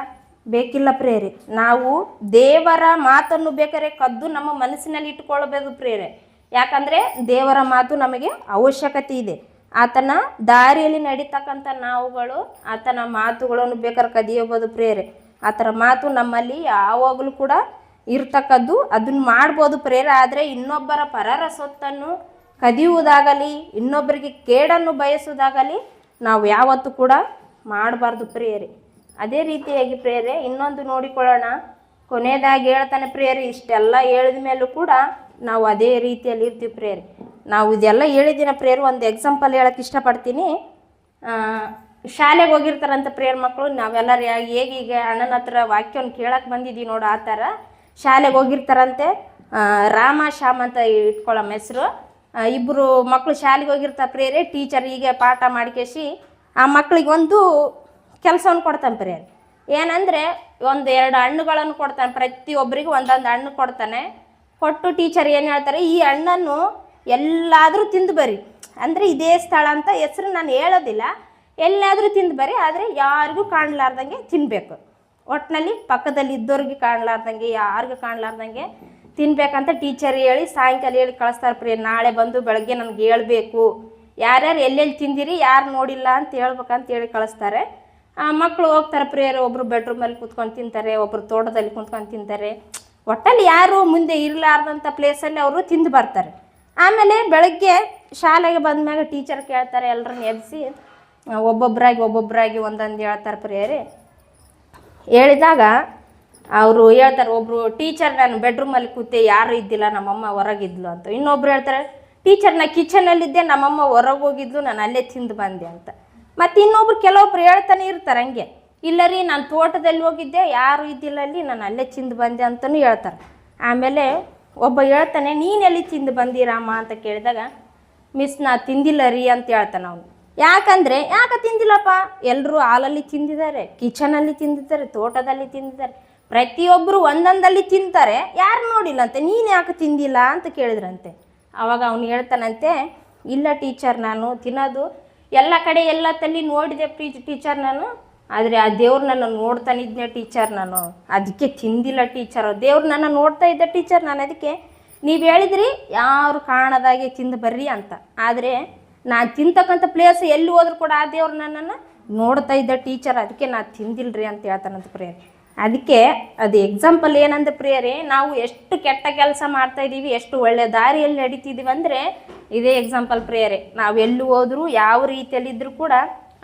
ಬೇಕಿಲ್ಲ ಪ್ರೇರೆ. ನಾವು ದೇವರ ಮಾತನ್ನು ಬೇಕಾದ್ರೆ ಕದ್ದು ನಮ್ಮ ಮನಸ್ಸಿನಲ್ಲಿ ಇಟ್ಟುಕೊಳ್ಳಬೇಕು ಪ್ರೇರೆ. ಯಾಕಂದರೆ ದೇವರ ಮಾತು ನಮಗೆ ಅವಶ್ಯಕತೆ ಇದೆ. ಆತನ ದಾರಿಯಲ್ಲಿ ನಡೀತಕ್ಕಂಥ ನಾವುಗಳು ಆತನ ಮಾತುಗಳನ್ನು ಬೇಕಾದ್ರೆ ಕದಿಯಬೋದು ಪ್ರೇರೆ. ಆತರ ಮಾತು ನಮ್ಮಲ್ಲಿ ಯಾವಾಗಲೂ ಕೂಡ ಇರ್ತಕ್ಕದ್ದು ಅದನ್ನ ಮಾಡ್ಬೋದು ಪ್ರೇರ. ಆದರೆ ಇನ್ನೊಬ್ಬರ ಪರರ ಸೊತ್ತನ್ನು ಕದಿಯುವುದಾಗಲಿ, ಇನ್ನೊಬ್ಬರಿಗೆ ಕೇಡನ್ನು ಬಯಸುವುದಾಗಲಿ ನಾವು ಯಾವತ್ತೂ ಕೂಡ ಮಾಡಬಾರ್ದು ಪ್ರೇರೆ. ಅದೇ ರೀತಿಯಾಗಿ ಪ್ರೇರೆ ಇನ್ನೊಂದು ನೋಡಿಕೊಳ್ಳೋಣ. ಕೊನೆಯದಾಗಿ ಹೇಳ್ತಾನೆ ಪ್ರೇರೆ ಇಷ್ಟೆಲ್ಲ ಹೇಳಿದ ಮೇಲೂ ಕೂಡ ನಾವು ಅದೇ ರೀತಿಯಲ್ಲಿ ಇರ್ತೀವಿ ಪ್ರೇರೆ ನಾವು ಇದೆಲ್ಲ ಹೇಳಿದಿನ ಪ್ರೇರು ಒಂದು ಎಕ್ಸಾಂಪಲ್ ಹೇಳಕ್ಕೆ ಇಷ್ಟಪಡ್ತೀನಿ. ಶಾಲೆಗೆ ಹೋಗಿರ್ತಾರಂತ ಪ್ರೇಯರ್ ಮಕ್ಕಳು, ನಾವೆಲ್ಲರೂ ಯಾ- ಹೇಗೀಗ ಅಣ್ಣನ ಹತ್ರ ವಾಕ್ಯವನ್ನು ಕೇಳಕ್ಕೆ ಬಂದಿದ್ದೀವಿ ನೋಡು ಆ ಥರ. ಶಾಲೆಗೆ ಹೋಗಿರ್ತಾರಂತೆ. ರಾಮ, ಶ್ಯಾಮ್ ಅಂತ ಇಟ್ಕೊಳ್ಳಮ್ಮ ಹೆಸರು ಇಬ್ಬರು ಮಕ್ಕಳು ಶಾಲೆಗೆ ಹೋಗಿರ್ತಾರೆ ಪ್ರೇರೆ ಟೀಚರ್ ಹೀಗೆ ಪಾಠ ಮಾಡಿಕೇಶಿ ಆ ಮಕ್ಳಿಗೆ ಒಂದು ಕೆಲಸವನ್ನು ಕೊಡ್ತಾನೆ ಪ್ರಿಯ ಏನಂದರೆ ಒಂದು ಎರಡು ಹಣ್ಣುಗಳನ್ನು ಕೊಡ್ತಾನೆ, ಪ್ರತಿಯೊಬ್ಬರಿಗೂ ಒಂದೊಂದು ಹಣ್ಣು ಕೊಡ್ತಾನೆ. ಕೊಟ್ಟು ಟೀಚರ್ ಏನು ಹೇಳ್ತಾರೆ, ಈ ಹಣ್ಣನ್ನು ಎಲ್ಲಾದರೂ ತಿಂದು ಬರ್ರಿ. ಅಂದರೆ ಇದೇ ಸ್ಥಳ ಅಂತ ಹೆಸರು ನಾನು ಹೇಳೋದಿಲ್ಲ. ಎಲ್ಲಾದರೂ ತಿಂದು ಬರ್ರಿ, ಆದರೆ ಯಾರಿಗೂ ಕಾಣಲಾರ್ದಂಗೆ ತಿನ್ನಬೇಕು ಒಟ್ಟಿನಲ್ಲಿ ಪಕ್ಕದಲ್ಲಿ ಇದ್ದವ್ರಿಗೆ ಕಾಣಲಾರ್ದಂಗೆ, ಯಾರಿಗೂ ಕಾಣಲಾರ್ದಂಗೆ ತಿನ್ಬೇಕಂತ ಟೀಚರ್ ಹೇಳಿ ಸಾಯಂಕಾಲ ಹೇಳಿ ಕಳಿಸ್ತಾರೆ ಪ್ರಿಯ ನಾಳೆ ಬಂದು ಬೆಳಗ್ಗೆ ನನಗೆ ಹೇಳ್ಬೇಕು. ಯಾರ್ಯಾರು ಎಲ್ಲೆಲ್ಲಿ ತಿಂದಿರಿ, ಯಾರು ನೋಡಿಲ್ಲ ಅಂತ ಹೇಳ್ಬೇಕಂತ ಹೇಳಿ ಕಳಿಸ್ತಾರೆ. ಮಕ್ಕಳು ಹೋಗ್ತಾರೆ ಪ್ರಿಯರು ಒಬ್ಬರು ಬೆಡ್ರೂಮಲ್ಲಿ ಕೂತ್ಕೊಂಡು ತಿಂತಾರೆ ಒಬ್ಬರು ತೋಟದಲ್ಲಿ ಕೂತ್ಕೊಂಡು ತಿಂತಾರೆ. ಒಟ್ಟಲ್ಲಿ ಯಾರು ಮುಂದೆ ಇರಲಾರ್ದಂಥ ಪ್ಲೇಸಲ್ಲಿ ಅವರು ತಿಂದು ಬರ್ತಾರೆ. ಆಮೇಲೆ ಬೆಳಗ್ಗೆ ಶಾಲೆಗೆ ಬಂದ್ಮ್ಯಾಗ ಟೀಚರ್ ಕೇಳ್ತಾರೆ ಎಲ್ಲರನ್ನ ಎಬ್ಬಿಸಿ ಒಬ್ಬೊಬ್ಬರಾಗಿ ಒಬ್ಬೊಬ್ಬರಾಗಿ ಒಂದೊಂದು ಹೇಳ್ತಾರೆ ಪ್ರಿಯರಿ. ಹೇಳಿದಾಗ ಅವರು ಹೇಳ್ತಾರೆ ಒಬ್ಬರು ಟೀಚರ್ ನಾನು ಬೆಡ್ರೂಮಲ್ಲಿ ಕೂತೆ, ಯಾರು ಇದ್ದಿಲ್ಲ, ನಮ್ಮಮ್ಮ ಹೊರಗಿದ್ಲು ಅಂತ. ಇನ್ನೊಬ್ರು ಹೇಳ್ತಾರೆ ಟೀಚರ್ ನಾ ಕಿಚನಲ್ಲಿದ್ದೆ ನಮ್ಮಮ್ಮ ಹೊರಗೆ ಹೋಗಿದ್ಲು, ನಾನು ಅಲ್ಲೇ ತಿಂದು ಬಂದೆ ಅಂತ. ಮತ್ತು ಇನ್ನೊಬ್ರು ಕೆಲವೊಬ್ರು ಹೇಳ್ತಾನೆ ಇರ್ತಾರೆ ಹಂಗೆ. ಇಲ್ಲ ರೀ, ನಾನು ತೋಟದಲ್ಲಿ ಹೋಗಿದ್ದೆ, ಯಾರು ಇದ್ದಿಲ್ಲ ಅಲ್ಲಿ, ನಾನು ಅಲ್ಲೇ ತಿಂದು ಬಂದೆ ಅಂತಲೂ ಹೇಳ್ತಾರೆ. ಆಮೇಲೆ ಒಬ್ಬ ಹೇಳ್ತಾನೆ, ನೀನು ಎಲ್ಲಿ ತಿಂದು ಬಂದಿರಾಮ ಅಂತ ಕೇಳಿದಾಗ, ಮಿಸ್, ನಾ ತಿಂದಿಲ್ಲ ರೀ, ಅಂತ ಹೇಳ್ತಾನೆ ಅವನು. ಯಾಕಂದರೆ, ಯಾಕೆ ತಿಂದಿಲ್ಲಪ್ಪ? ಎಲ್ಲರೂ ಹಾಲಲ್ಲಿ ತಿಂದಿದ್ದಾರೆ ಕಿಚನಲ್ಲಿ ತಿಂದಿದ್ದಾರೆ, ತೋಟದಲ್ಲಿ ತಿಂದಿದ್ದಾರೆ. ಪ್ರತಿಯೊಬ್ಬರು ಒಂದೊಂದಲ್ಲಿ ತಿಂತಾರೆ, ಯಾರು ನೋಡಿಲ್ಲಂತೆ? ನೀನು ಯಾಕೆ ತಿಂದಿಲ್ಲ? ಅಂತ ಕೇಳಿದ್ರಂತೆ. ಆವಾಗ ಅವನು ಹೇಳ್ತಾನಂತೆ, ಇಲ್ಲ ಟೀಚರ್, ನಾನು ತಿನ್ನೋದು ಎಲ್ಲ ಕಡೆ ಎಲ್ಲ ತಲ್ಲಿ ನೋಡಿದೆ ಪ್ರೀ ಟೀಚರ್ ನಾನು. ಆದರೆ ಆ ದೇವ್ರು ನನ್ನ ನೋಡ್ತಾನಿದ್ನೆ ಟೀಚರ್ ನಾನು. ಅದಕ್ಕೆ ತಿಂದಿಲ್ಲ ಟೀಚರ್ ದೇವ್ರು ನನ್ನ ನೋಡ್ತಾ ಇದ್ದ ಟೀಚರ್ ನಾನು. ಅದಕ್ಕೆ ನೀವು ಹೇಳಿದ್ರಿ, ಯಾರು ಕಾಣದಾಗೆ ತಿಂದು ಬರ್ರಿ ಅಂತ. ಆದರೆ ನಾನು ತಿಂತಕ್ಕಂಥ ಪ್ಲೇಸ್ ಎಲ್ಲಿ ಹೋದ್ರು ಕೂಡ ಆ ದೇವ್ರು ನನ್ನನ್ನು ನೋಡ್ತಾ ಇದ್ದ ಟೀಚರ್ ಅದಕ್ಕೆ ನಾನು ತಿಂದಿಲ್ರಿ ಅಂತ ಹೇಳ್ತಾನಂತ ಪ್ರೇಯರ್. ಅದಕ್ಕೆ ಅದು ಎಕ್ಸಾಂಪಲ್ ಏನಂದ್ರೆ ಪ್ರಿಯರೇ, ನಾವು ಎಷ್ಟು ಕೆಟ್ಟ ಕೆಲಸ ಮಾಡ್ತಾ ಇದ್ದೀವಿ ಎಷ್ಟು ಒಳ್ಳೆ ದಾರಿಯಲ್ಲಿ ನಡೀತಿದ್ದೀವಿ ಅಂದರೆ ಇದೇ ಎಕ್ಸಾಂಪಲ್ ಪ್ರೇಯರೇ, ನಾವು ಎಲ್ಲಿ ಹೋದರೂ ಯಾವ ರೀತಿಯಲ್ಲಿದ್ದರೂ ಕೂಡ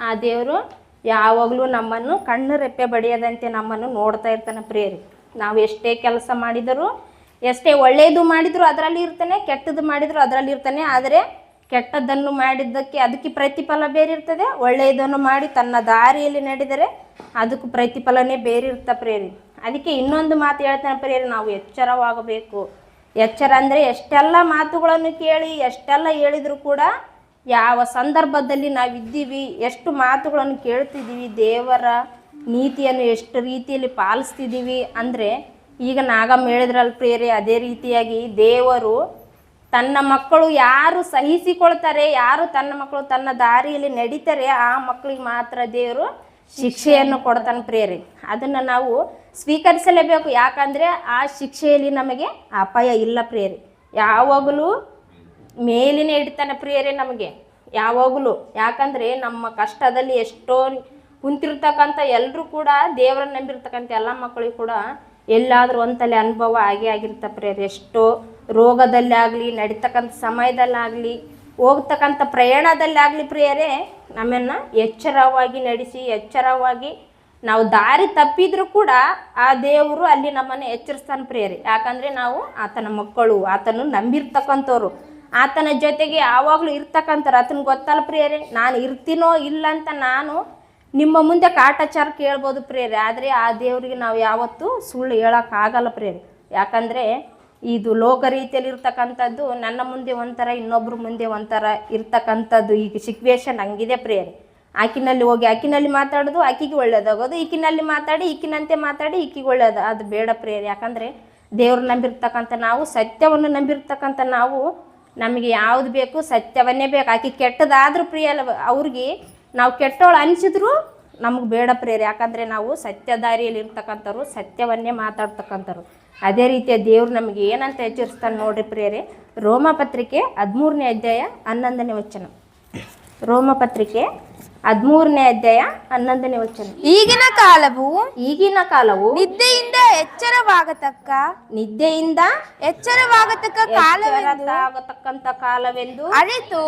ಆ ದೇವರು ಯಾವಾಗಲೂ ನಮ್ಮನ್ನು ಕಣ್ಣು ರೆಪ್ಪೆ ಬಡಿಯದಂತೆ ನಮ್ಮನ್ನು ನೋಡ್ತಾ ಇರ್ತಾನೆ ಪ್ರೇಯರಿ. ನಾವು ಎಷ್ಟೇ ಕೆಲಸ ಮಾಡಿದರೂ, ಎಷ್ಟೇ ಒಳ್ಳೆಯದು ಮಾಡಿದರೂ ಅದರಲ್ಲಿ ಇರ್ತಾನೆ, ಕೆಟ್ಟದ್ದು ಮಾಡಿದರೂ ಅದರಲ್ಲಿ ಇರ್ತಾನೆ, ಆದರೆ ಕೆಟ್ಟದ್ದನ್ನು ಮಾಡಿದ್ದಕ್ಕೆ ಅದಕ್ಕೆ ಪ್ರತಿಫಲ ಬೇರಿರ್ತದೆ, ಒಳ್ಳೆಯದನ್ನು ಮಾಡಿ ತನ್ನ ದಾರಿಯಲ್ಲಿ ನಡೆದರೆ ಅದಕ್ಕೂ ಪ್ರತಿಫಲನೇ ಬೇರೆ ಇರ್ತಾ ಪ್ರೇರಿ. ಅದಕ್ಕೆ ಇನ್ನೊಂದು ಮಾತು ಹೇಳ್ತಾನೆ ಪ್ರೇರಿ, ನಾವು ಎಚ್ಚರವಾಗಬೇಕು. ಎಚ್ಚರ ಅಂದರೆ ಎಷ್ಟೆಲ್ಲ ಮಾತುಗಳನ್ನು ಕೇಳಿ, ಎಷ್ಟೆಲ್ಲ ಹೇಳಿದರೂ ಕೂಡ ಯಾವ ಸಂದರ್ಭದಲ್ಲಿ ನಾವಿದ್ದೀವಿ, ಎಷ್ಟು ಮಾತುಗಳನ್ನು ಕೇಳ್ತಿದ್ದೀವಿ, ದೇವರ ನೀತಿಯನ್ನು ಎಷ್ಟು ರೀತಿಯಲ್ಲಿ ಪಾಲಿಸ್ತಿದ್ದೀವಿ ಅಂದರೆ ಈಗ ನಾಗಮ್ಮ ಹೇಳಿದ್ರಲ್ಲಿ ಪ್ರೇರೆ, ಅದೇ ರೀತಿಯಾಗಿ ದೇವರು ತನ್ನ ಮಕ್ಕಳು ಯಾರು ಸಹಿಸಿಕೊಳ್ತಾರೆ, ಯಾರು ತನ್ನ ಮಕ್ಕಳು ತನ್ನ ದಾರಿಯಲ್ಲಿ ನಡೀತಾರೆ, ಆ ಮಕ್ಕಳಿಗೆ ಮಾತ್ರ ದೇವರು ಶಿಕ್ಷೆಯನ್ನು ಕೊಡ್ತಾನೆ ಪ್ರೇರಿ ಅದನ್ನು ನಾವು ಸ್ವೀಕರಿಸಲೇಬೇಕು. ಯಾಕಂದರೆ ಆ ಶಿಕ್ಷೆಯಲ್ಲಿ ನಮಗೆ ಅಪಾಯ ಇಲ್ಲ ಪ್ರೇರಿ ಯಾವಾಗಲೂ ಮೇಲಿನ ಇಡ್ತಾನೆ ಪ್ರಿಯರೇ ನಮಗೆ. ಯಾವಾಗಲೂ. ಯಾಕಂದರೆ ನಮ್ಮ ಕಷ್ಟದಲ್ಲಿ ಎಷ್ಟೋ ಕುಂತಿರ್ತಕ್ಕಂಥ ಎಲ್ಲರೂ ಕೂಡ ದೇವರನ್ನ ನಂಬಿರ್ತಕ್ಕಂಥ ಎಲ್ಲ ಮಕ್ಕಳಿಗೂ ಕೂಡ ಎಲ್ಲಾದರೂ ಒಂತಲೆ ಅನುಭವ ಆಗೇ ಆಗಿರ್ತ ಪ್ರೇರಿ ಎಷ್ಟೋ ರೋಗದಲ್ಲಿ ಆಗಲಿ ನಡೀತಕ್ಕಂಥ ಸಮಯದಲ್ಲಾಗಲಿ, ಹೋಗ್ತಕ್ಕಂಥ ಪ್ರಯಾಣದಲ್ಲಾಗಲಿ ಪ್ರಿಯರೇ, ನಮ್ಮನ್ನು ಎಚ್ಚರವಾಗಿ ನಡೆಸಿ, ಎಚ್ಚರವಾಗಿ ನಾವು ದಾರಿ ತಪ್ಪಿದ್ರೂ ಕೂಡ ಆ ದೇವರು ಅಲ್ಲಿ ನಮ್ಮನ್ನು ಎಚ್ಚರಿಸ್ತಾನೆ ಪ್ರಿಯರಿ. ಯಾಕಂದರೆ ನಾವು ಆತನ ಮಕ್ಕಳು ಆತನು ನಂಬಿರ್ತಕ್ಕಂಥವ್ರು. ಆತನ ಜೊತೆಗೆ ಯಾವಾಗಲೂ ಇರ್ತಕ್ಕಂಥವ್ರು. ಆತನ ಗೊತ್ತಲ್ಲ ಪ್ರಿಯರೇ, ನಾನು ಇರ್ತೀನೋ ಇಲ್ಲ ಅಂತ ನಾನು ನಿಮ್ಮ ಮುಂದೆ ಕಾಟಾಚಾರ ಕೇಳ್ಬೋದು ಪ್ರಿಯರೇ. ಆದರೆ ಆ ದೇವರಿಗೆ ನಾವು ಯಾವತ್ತೂ ಸುಳ್ಳು ಹೇಳೋಕ್ಕಾಗಲ್ಲ ಪ್ರಿಯರಿ. ಯಾಕಂದರೆ ಇದು ಲೋಕ ರೀತಿಯಲ್ಲಿ ಇರ್ತಕ್ಕಂಥದ್ದು ನನ್ನ ಮುಂದೆ ಒಂಥರ, ಇನ್ನೊಬ್ರ ಮುಂದೆ ಒಂಥರ ಇರ್ತಕ್ಕಂಥದ್ದು ಈಗ ಸಿಕ್ವೇಶನ್ ಹಂಗಿದೆ ಪ್ರೇಯರ್. ಆಕಿನಲ್ಲಿ ಹೋಗಿ ಆಕಿನಲ್ಲಿ ಮಾತಾಡೋದು, ಆಕಿಗೆ ಒಳ್ಳೇದಾಗೋದು. ಈಕಿನಲ್ಲಿ ಮಾತಾಡಿ, ಈಕಿನಂತೆ ಮಾತಾಡಿ, ಈಕಿಗೆ ಒಳ್ಳೇದು. ಅದು ಬೇಡ ಪ್ರೇಯರ್. ಯಾಕಂದರೆ ದೇವ್ರು ನಂಬಿರ್ತಕ್ಕಂಥ ನಾವು, ಸತ್ಯವನ್ನು ನಂಬಿರ್ತಕ್ಕಂಥ ನಾವು, ನಮಗೆ ಯಾವುದು ಬೇಕು ಸತ್ಯವನ್ನೇ ಬೇಕು. ಆಕೆ ಕೆಟ್ಟದಾದ್ರೂ ಪ್ರಿಯ ಅವ್ರಿಗೆ ನಾವು ಕೆಟ್ಟವಳು ಅನಿಸಿದ್ರು ನಮಗೆ ಬೇಡ ಪ್ರೇರೆ ಯಾಕಂದರೆ ನಾವು ಸತ್ಯ ದಾರಿಯಲ್ಲಿ ಸತ್ಯವನ್ನೇ ಮಾತಾಡ್ತಕ್ಕಂಥವ್ರು. ಅದೇ ರೀತಿಯ ದೇವ್ರು ನಮಗೆ ಏನಂತ ಎಚ್ಚರಿಸ್ತಾನೆ ನೋಡ್ರಿ ಪ್ರೇರೆ ರೋಮ ಪತ್ರಿಕೆ ಹದಿಮೂರನೇ ಅಧ್ಯಾಯ ಹನ್ನೊಂದನೇ ವಚನ. ರೋಮ ಪತ್ರಿಕೆ ಹದಿಮೂರನೇ ಅಧ್ಯಾಯ ಹನ್ನೊಂದನೇ ವಚನ. ಈಗಿನ ಕಾಲವು ಈಗಿನ ಕಾಲವು ನಿದ್ದೆಯಿಂದ ಎಚ್ಚರವಾಗತಕ್ಕ ನಿದ್ದೆಯಿಂದ ಎಚ್ಚರವಾಗತಕ್ಕ ಕಾಲವೆಂದು ಆಗತಕ್ಕಂಥ ಕಾಲವೆಂದು ಅರಿತು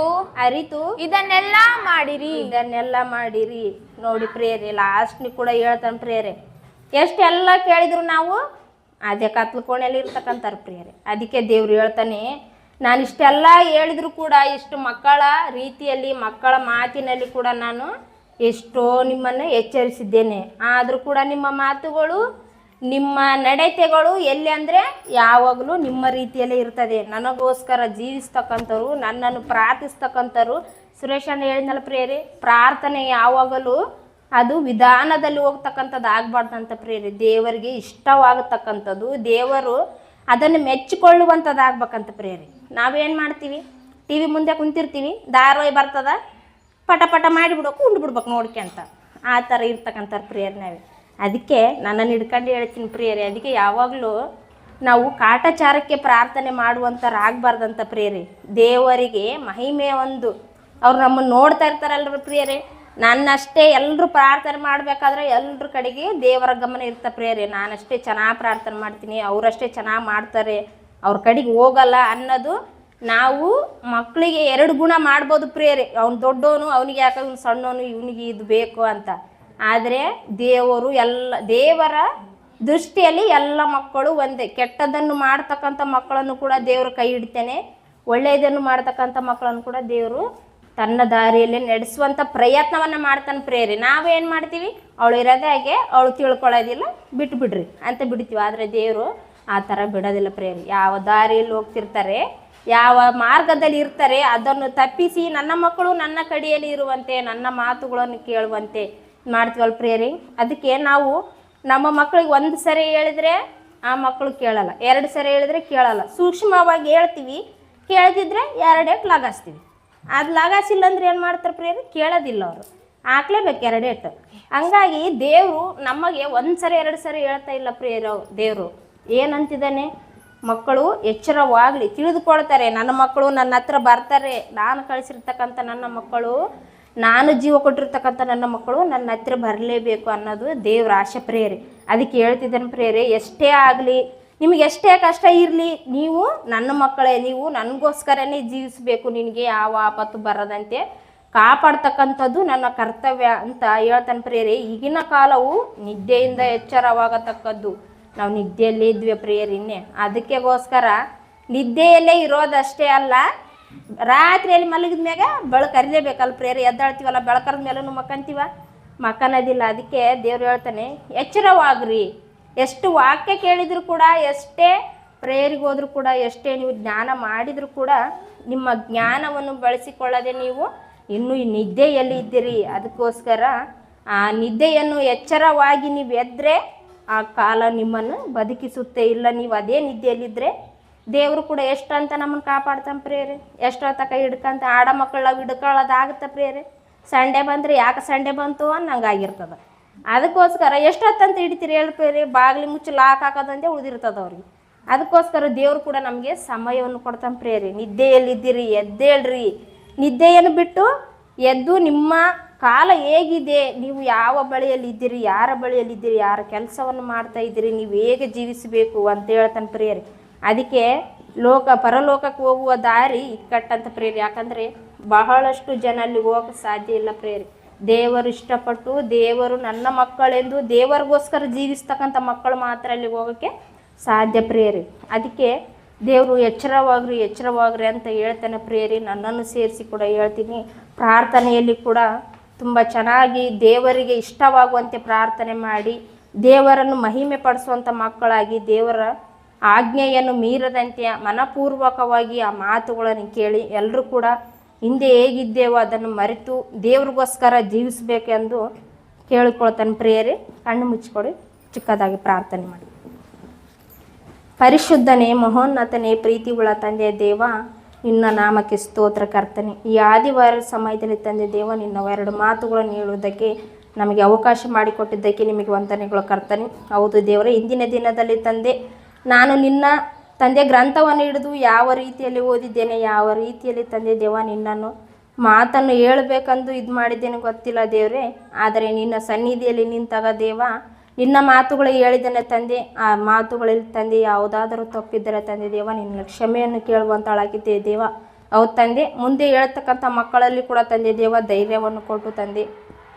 ಅರಿತು ಇದನ್ನೆಲ್ಲ ಮಾಡಿರಿ. ಇದನ್ನೆಲ್ಲ ಮಾಡಿರಿ. ನೋಡಿ ಪ್ರೇರೆ ಲಾಸ್ಟ್ನಿ ಕೂಡ ಹೇಳ್ತಾನೆ ಪ್ರೇರೆ ಎಷ್ಟೆಲ್ಲ ಕೇಳಿದ್ರು ನಾವು? ಅದೇ ಕತ್ಲು ಕೋಣೆಯಲ್ಲಿ ಇರ್ತಕ್ಕಂಥವ್ರು ಪ್ರಿಯರೇ. ಅದಕ್ಕೆ ದೇವ್ರು ಹೇಳ್ತಾನೆ, ನಾನು ಇಷ್ಟೆಲ್ಲ ಹೇಳಿದ್ರು ಕೂಡ ಇಷ್ಟು ಮಕ್ಕಳ ರೀತಿಯಲ್ಲಿ, ಮಕ್ಕಳ ಮಾತಿನಲ್ಲಿ ಕೂಡ ನಾನು ಎಷ್ಟೋ ನಿಮ್ಮನ್ನು ಎಚ್ಚರಿಸಿದ್ದೇನೆ. ಆದರೂ ಕೂಡ ನಿಮ್ಮ ಮಾತುಗಳು, ನಿಮ್ಮ ನಡತೆಗಳು ಎಲ್ಲಿ ಅಂದರೆ ಯಾವಾಗಲೂ ನಿಮ್ಮ ರೀತಿಯಲ್ಲೇ ಇರ್ತದೆ. ನನಗೋಸ್ಕರ ಜೀವಿಸ್ತಕ್ಕಂಥವ್ರು, ನನ್ನನ್ನು ಪ್ರಾರ್ಥಿಸ್ತಕ್ಕಂಥವ್ರು. ಸುರೇಶಣ್ಣ ಹೇಳಿದ್ನಲ್ಲ ಪ್ರೇರಿ ಪ್ರಾರ್ಥನೆ ಯಾವಾಗಲೂ ಅದು ವಿಧಾನದಲ್ಲಿ ಹೋಗ್ತಕ್ಕಂಥದ್ದು ಆಗ್ಬಾರ್ದಂತ ಪ್ರೇರಿ. ದೇವರಿಗೆ ಇಷ್ಟವಾಗತಕ್ಕಂಥದ್ದು. ದೇವರು ಅದನ್ನು ಮೆಚ್ಚಿಕೊಳ್ಳುವಂಥದ್ದು ಆಗ್ಬೇಕಂತ ಪ್ರೇರಿ. ನಾವೇನು ಮಾಡ್ತೀವಿ? ಟಿ ವಿ ಮುಂದೆ ಕುಂತಿರ್ತೀವಿ. ಧಾರಾವಾಹಿ ಬರ್ತದ. ಪಟ ಪಟ ಮಾಡಿಬಿಡೋಕು ಉಂಡ್ಬಿಡ್ಬೇಕು ನೋಡ್ಕೊಂತ ಆ ಥರ ಇರ್ತಕ್ಕಂಥ ಪ್ರೇಯರ್ ನಾವೇ. ಅದಕ್ಕೆ ನನ್ನನ್ನು ಹಿಡ್ಕೊಂಡು ಹೇಳ್ತೀನಿ ಪ್ರೇಯರಿ ಅದಕ್ಕೆ ಯಾವಾಗಲೂ ನಾವು ಕಾಟಾಚಾರಕ್ಕೆ ಪ್ರಾರ್ಥನೆ ಮಾಡುವಂಥವ್ರು ಪ್ರೇರಿ. ದೇವರಿಗೆ ಮಹಿಮೆ ಒಂದು. ಅವ್ರು ನಮ್ಮನ್ನು ನೋಡ್ತಾ ಇರ್ತಾರಲ್ರ ಪ್ರಿಯರೇ ನನ್ನಷ್ಟೇ ಎಲ್ಲರೂ ಪ್ರಾರ್ಥನೆ ಮಾಡಬೇಕಾದ್ರೆ ಎಲ್ಲರ ಕಡೆಗೆ ದೇವರ ಗಮನ ಇರ್ತ ಪ್ರೇರಿ ನಾನಷ್ಟೇ ಚೆನ್ನಾಗಿ ಪ್ರಾರ್ಥನೆ ಮಾಡ್ತೀನಿ, ಅವರಷ್ಟೇ ಚೆನ್ನಾಗಿ ಮಾಡ್ತಾರೆ, ಅವ್ರ ಕಡೆಗೆ ಹೋಗಲ್ಲ ಅನ್ನೋದು ನಾವು ಮಕ್ಕಳಿಗೆ ಎರಡು ಗುಣ ಮಾಡ್ಬೋದು ಪ್ರೇರೆ ಅವ್ನು ದೊಡ್ಡವನು ಅವನಿಗೆ ಯಾಕೆ ಇವ್ನು ಸಣ್ಣವನು ಇವನಿಗೆ ಇದು ಬೇಕು ಅಂತ. ಆದರೆ ದೇವರು ಎಲ್ಲ, ದೇವರ ದೃಷ್ಟಿಯಲ್ಲಿ ಎಲ್ಲ ಮಕ್ಕಳು ಒಂದೇ ಕೆಟ್ಟದನ್ನು ಮಾಡ್ತಕ್ಕಂಥ ಮಕ್ಕಳನ್ನು ಕೂಡ ದೇವರು ಕೈ ಹಿಡ್ತೇನೆ ಒಳ್ಳೆಯದನ್ನು ಮಾಡ್ತಕ್ಕಂಥ ಮಕ್ಕಳನ್ನು ಕೂಡ ದೇವರು ತನ್ನ ದಾರಿಯಲ್ಲಿ ನಡೆಸುವಂಥ ಪ್ರಯತ್ನವನ್ನು ಮಾಡ್ತಾನೆ ಪ್ರೇರಿ ನಾವೇನು ಮಾಡ್ತೀವಿ? ಅವಳು ಇರೋದೇ ಹಾಗೆ ಅವಳು ತಿಳ್ಕೊಳ್ಳೋದಿಲ್ಲ, ಬಿಟ್ಟು ಬಿಡ್ರಿ ಅಂತ ಬಿಡ್ತೀವಿ. ಆದರೆ ದೇವರು ಆ ಥರ ಬಿಡೋದಿಲ್ಲ ಪ್ರೇರಿ ಯಾವ ದಾರಿಯಲ್ಲಿ ಹೋಗ್ತಿರ್ತಾರೆ, ಯಾವ ಮಾರ್ಗದಲ್ಲಿ ಇರ್ತಾರೆ, ಅದನ್ನು ತಪ್ಪಿಸಿ ನನ್ನ ಮಕ್ಕಳು ನನ್ನ ಕಡೆಯಲ್ಲಿ ಇರುವಂತೆ, ನನ್ನ ಮಾತುಗಳನ್ನು ಕೇಳುವಂತೆ ಮಾಡ್ತೀವಲ್ಲ ಪ್ರೇರಿ ಅದಕ್ಕೆ ನಾವು ನಮ್ಮ ಮಕ್ಕಳಿಗೆ ಒಂದು ಸರಿ ಹೇಳಿದ್ರೆ ಆ ಮಕ್ಕಳು ಕೇಳಲ್ಲ. ಎರಡು ಸರಿ ಹೇಳಿದ್ರೆ ಕೇಳಲ್ಲ. ಸೂಕ್ಷ್ಮವಾಗಿ ಹೇಳ್ತೀವಿ. ಕೇಳ್ದಿದ್ರೆ ಎರಡೇ ಲಗಾಸ್ತೀವಿ ಅದು ಲಾಗಾಸಿಲ್ಲ ಅಂದ್ರೆ ಏನು ಮಾಡ್ತಾರೆ ಪ್ರಿಯರು? ಕೇಳೋದಿಲ್ಲ ಅವರು. ಹಾಕ್ಲೇಬೇಕು ಎರಡೇಟು ಹಂಗಾಗಿ ದೇವರು ನಮಗೆ ಒಂದು ಸರಿ, ಎರಡು ಸರಿ ಹೇಳ್ತಾ ಇಲ್ಲ ಪ್ರಿಯರು ದೇವರು. ಏನಂತಿದ್ದಾನೆ? ಮಕ್ಕಳು ಎಚ್ಚರವಾಗಲಿ ತಿಳಿದುಕೊಳ್ತಾರೆ. ನನ್ನ ಮಕ್ಕಳು ನನ್ನ ಹತ್ರ ಬರ್ತಾರೆ. ನಾನು ಕಳಿಸಿರ್ತಕ್ಕಂಥ ನನ್ನ ಮಕ್ಕಳು, ನಾನು ಜೀವ ಕೊಟ್ಟಿರ್ತಕ್ಕಂಥ ನನ್ನ ಮಕ್ಕಳು ನನ್ನ ಹತ್ರ ಬರಲೇಬೇಕು ಅನ್ನೋದು ದೇವ್ರ ಆಶೆ ಪ್ರೇಯರೆ. ಅದಕ್ಕೆ ಹೇಳ್ತಿದ್ದಾನೆ ಪ್ರೇಯರೆ, ಎಷ್ಟೇ ಆಗಲಿ ನಿಮಗೆ ಎಷ್ಟೇ ಕಷ್ಟ ಇರಲಿ, ನೀವು ನನ್ನ ಮಕ್ಕಳೇ, ನೀವು ನನಗೋಸ್ಕರನೇ ಜೀವಿಸಬೇಕು ನಿನಗೆ ಯಾವ ಆಪತ್ತು ಬರದಂತೆ. ಕಾಪಾಡ್ತಕ್ಕಂಥದ್ದು ನನ್ನ ಕರ್ತವ್ಯ ಅಂತ ಹೇಳ್ತಾನೆ ಪ್ರೇರಿ ಈಗಿನ ಕಾಲವು ನಿದ್ದೆಯಿಂದ ಎಚ್ಚರವಾಗತಕ್ಕದ್ದು. ನಾವು ನಿದ್ದೆಯಲ್ಲೇ ಇದ್ವಿ ಪ್ರೇರಿನೇ ಅದಕ್ಕೆಗೋಸ್ಕರ ನಿದ್ದೆಯಲ್ಲೇ ಇರೋದಷ್ಟೇ ಅಲ್ಲ, ರಾತ್ರಿಯಲ್ಲಿ ಮಲಗಿದ ಮ್ಯಾಗ ಬೆಳಕರಿಲೇಬೇಕಲ್ಲ ಪ್ರೇರಿ ಎದ್ದಾಳ್ತೀವಲ್ಲ ಬೆಳಕರದ ಮೇಲೂ ಮಕ್ಕಂತೀವ? ಮಕ್ಕನದಿಲ್ಲ. ಅದಕ್ಕೆ ದೇವ್ರು ಹೇಳ್ತಾನೆ, ಎಚ್ಚರವಾಗ್ರಿ. ಎಷ್ಟು ವಾಕ್ಯ ಕೇಳಿದ್ರು ಕೂಡ, ಎಷ್ಟೇ ಪ್ರೇಯರಿಗೆ ಹೋದ್ರು ಕೂಡ, ಎಷ್ಟೇ ನೀವು ಜ್ಞಾನ ಮಾಡಿದರೂ ಕೂಡ, ನಿಮ್ಮ ಜ್ಞಾನವನ್ನು ಬಳಸಿಕೊಳ್ಳದೆ ನೀವು ಇನ್ನೂ ಈ ನಿದ್ದೆಯಲ್ಲಿ ಇದ್ದೀರಿ. ಅದಕ್ಕೋಸ್ಕರ ಆ ನಿದ್ದೆಯನ್ನು ಎಚ್ಚರವಾಗಿ ನೀವು ಎದ್ದರೆ ಆ ಕಾಲ ನಿಮ್ಮನ್ನು ಬದುಕಿಸುತ್ತೆ. ಇಲ್ಲ, ನೀವು ಅದೇ ನಿದ್ದೆಯಲ್ಲಿದ್ದರೆ ದೇವರು ಕೂಡ ಎಷ್ಟಂತ ನಮ್ಮನ್ನು ಕಾಪಾಡ್ತಾನೆ ಪ್ರೇರೆ ಎಷ್ಟೋ ತಕ ಹಿಡ್ಕಂತ ಆಡ ಮಕ್ಕಳ ಹಿಡ್ಕೊಳ್ಳೋದಾಗುತ್ತೆ ಪ್ರೇರೆ ಸಂಡೆ ಬಂದರೆ ಯಾಕೆ ಸಂಡೆ ಬಂತು ಅನ್ನಂಗೆ ಆಗಿರ್ತದೆ ಅದಕ್ಕೋಸ್ಕರ ಎಷ್ಟೊತ್ತಂತ ಹಿಡಿತೀರಿ ಹೇಳಿ ಪ್ರೇರೆ ಬಾಗಿಲು ಮುಚ್ಚಿ ಲಾಕ್ ಹಾಕೋದಂತೆ ಉಳಿದಿರ್ತದ ಅವ್ರಿಗೆ. ಅದಕ್ಕೋಸ್ಕರ ದೇವರು ಕೂಡ ನಮಗೆ ಸಮಯವನ್ನು ಕೊಡ್ತಾನೆ ಪ್ರೇರಿ ನಿದ್ದೆಯಲ್ಲಿದ್ದೀರಿ ಎದ್ದೇಳ್ರಿ ನಿದ್ದೆಯನ್ನು ಬಿಟ್ಟು ಎದ್ದು ನಿಮ್ಮ ಕಾಲ ಹೇಗಿದೆ? ನೀವು ಯಾವ ಬಳಿಯಲ್ಲಿ ಇದ್ದೀರಿ? ಯಾರ ಬಳಿಯಲ್ಲಿ ಇದ್ದೀರಿ? ಯಾರ ಕೆಲಸವನ್ನು ಮಾಡ್ತಾ ಇದ್ದೀರಿ? ನೀವು ಹೇಗೆ ಜೀವಿಸಬೇಕು ಅಂತ ಹೇಳ್ತಾನೆ ಪ್ರೇರಿ ಅದಕ್ಕೆ ಲೋಕ, ಪರಲೋಕಕ್ಕೆ ಹೋಗುವ ದಾರಿ ಇಕ್ಕಟ್ಟಂತ ಪ್ರೇರಿ ಯಾಕಂದರೆ ಬಹಳಷ್ಟು ಜನ ಅಲ್ಲಿ ಹೋಗಕ್ಕೆ ಸಾಧ್ಯ ಇಲ್ಲ ಪ್ರೇರಿ ದೇವರು ಇಷ್ಟಪಟ್ಟು ದೇವರು ನನ್ನ ಮಕ್ಕಳೆಂದು ದೇವರಿಗೋಸ್ಕರ ಜೀವಿಸ್ತಕ್ಕಂಥ ಮಕ್ಕಳು ಮಾತ್ರ ಅಲ್ಲಿ ಹೋಗೋಕ್ಕೆ ಸಾಧ್ಯ ಪ್ರೇರಿ ಅದಕ್ಕೆ ದೇವರು ಎಚ್ಚರವಾಗ್ರಿ ಎಚ್ಚರವಾಗ್ರಿ ಅಂತ ಹೇಳ್ತಾನೆ ಪ್ರೇರಿ ನನ್ನನ್ನು ಸೇರಿಸಿ ಕೂಡ ಹೇಳ್ತೀನಿ. ಪ್ರಾರ್ಥನೆಯಲ್ಲಿ ಕೂಡ ತುಂಬ ಚೆನ್ನಾಗಿ ದೇವರಿಗೆ ಇಷ್ಟವಾಗುವಂತೆ ಪ್ರಾರ್ಥನೆ ಮಾಡಿ, ದೇವರನ್ನು ಮಹಿಮೆ ಪಡಿಸುವಂಥ ಮಕ್ಕಳಾಗಿ, ದೇವರ ಆಜ್ಞೆಯನ್ನು ಮೀರದಂತೆ ಮನಪೂರ್ವಕವಾಗಿ ಆ ಮಾತುಗಳನ್ನು ಕೇಳಿ ಎಲ್ಲರೂ ಕೂಡ ಹಿಂದೆ ಹೇಗಿದ್ದೇವೋ ಅದನ್ನು ಮರೆತು ದೇವ್ರಿಗೋಸ್ಕರ ಜೀವಿಸಬೇಕೆಂದು ಕೇಳಿಕೊಳ್ತಾನೆ ಪ್ರಿಯರೇ. ಕಣ್ಣು ಮುಚ್ಚಿಕೊಡಿ, ಚಿಕ್ಕದಾಗಿ ಪ್ರಾರ್ಥನೆ ಮಾಡಿ. ಪರಿಶುದ್ಧನೇ, ಮಹೋನ್ನತನೇ ಪ್ರೀತಿ ಉಳ್ಳ ತಂದೆ ದೇವ, ನಿನ್ನ ನಾಮಕ್ಕೆ ಸ್ತೋತ್ರ ಕರ್ತನೆ. ಈ ಆದಿವಾರ ಸಮಯದಲ್ಲಿ ತಂದೆ ದೇವ, ನಿನ್ನ ಎರಡು ಮಾತುಗಳನ್ನು ಹೇಳುವುದಕ್ಕೆ ನಮಗೆ ಅವಕಾಶ ಮಾಡಿಕೊಟ್ಟಿದ್ದಕ್ಕೆ ನಿಮಗೆ ವಂದನೆಗಳು ಕರ್ತನೆ. ಹೌದು ದೇವರೇ, ಇಂದಿನ ದಿನದಲ್ಲಿ ತಂದೆ, ನಾನು ನಿನ್ನ ತಂದೆ ಗ್ರಂಥವನ್ನು ಹಿಡಿದು ಯಾವ ರೀತಿಯಲ್ಲಿ ಓದಿದ್ದೇನೆ, ಯಾವ ರೀತಿಯಲ್ಲಿ ತಂದೆ ದೇವ ನಿನ್ನನ್ನು ಮಾತನ್ನು ಹೇಳಬೇಕಂದು ಇದು ಮಾಡಿದ್ದೇನೆ ಗೊತ್ತಿಲ್ಲ ದೇವರೇ. ಆದರೆ ನಿನ್ನ ಸನ್ನಿಧಿಯಲ್ಲಿ ನಿಂತಾಗ ದೇವ, ನಿನ್ನ ಮಾತುಗಳು ಹೇಳಿದ್ದೇನೆ ತಂದೆ. ಆ ಮಾತುಗಳಲ್ಲಿ ತಂದೆ ಯಾವುದಾದರೂ ತಪ್ಪಿದ್ದರೆ ತಂದೆ ದೇವ, ನಿನ್ನ ಕ್ಷಮೆಯನ್ನು ಕೇಳುವಂತಳಾಗಿದ್ದೆ ದೇವ. ಅವ್ರ ತಂದೆ, ಮುಂದೆ ಹೇಳ್ತಕ್ಕಂಥ ಮಕ್ಕಳಲ್ಲಿ ಕೂಡ ತಂದೆ ದೇವ ಧೈರ್ಯವನ್ನು ಕೊಟ್ಟು ತಂದೆ,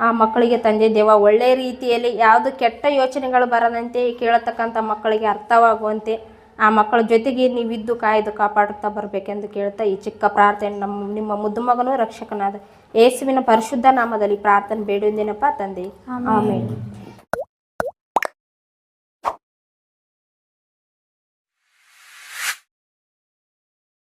ಆ ಮಕ್ಕಳಿಗೆ ತಂದೆ ದೇವ ಒಳ್ಳೆಯ ರೀತಿಯಲ್ಲಿ ಯಾವುದು ಕೆಟ್ಟ ಯೋಚನೆಗಳು ಬರದಂತೆ ಕೇಳತಕ್ಕಂಥ ಮಕ್ಕಳಿಗೆ ಅರ್ಥವಾಗುವಂತೆ ಆ ಮಕ್ಕಳ ಜೊತೆಗೆ ನೀವಿದ್ದು ಕಾಯ್ದು ಕಾಪಾಡುತ್ತಾ ಬರಬೇಕೆಂದು ಕೇಳ್ತಾ ಈ ಚಿಕ್ಕ ಪ್ರಾರ್ಥನೆ ನಮ್ಮ ನಿಮ್ಮ ಮುದ್ದು ಮಗನೂ ರಕ್ಷಕನಾದ ಯೇಸುವಿನ ಪರಿಶುದ್ಧ ನಾಮದಲ್ಲಿ ಪ್ರಾರ್ಥನೆ ಬೇಡುವುದೇನಪ್ಪ ತಂದೆ. ಆಮೇಲೆ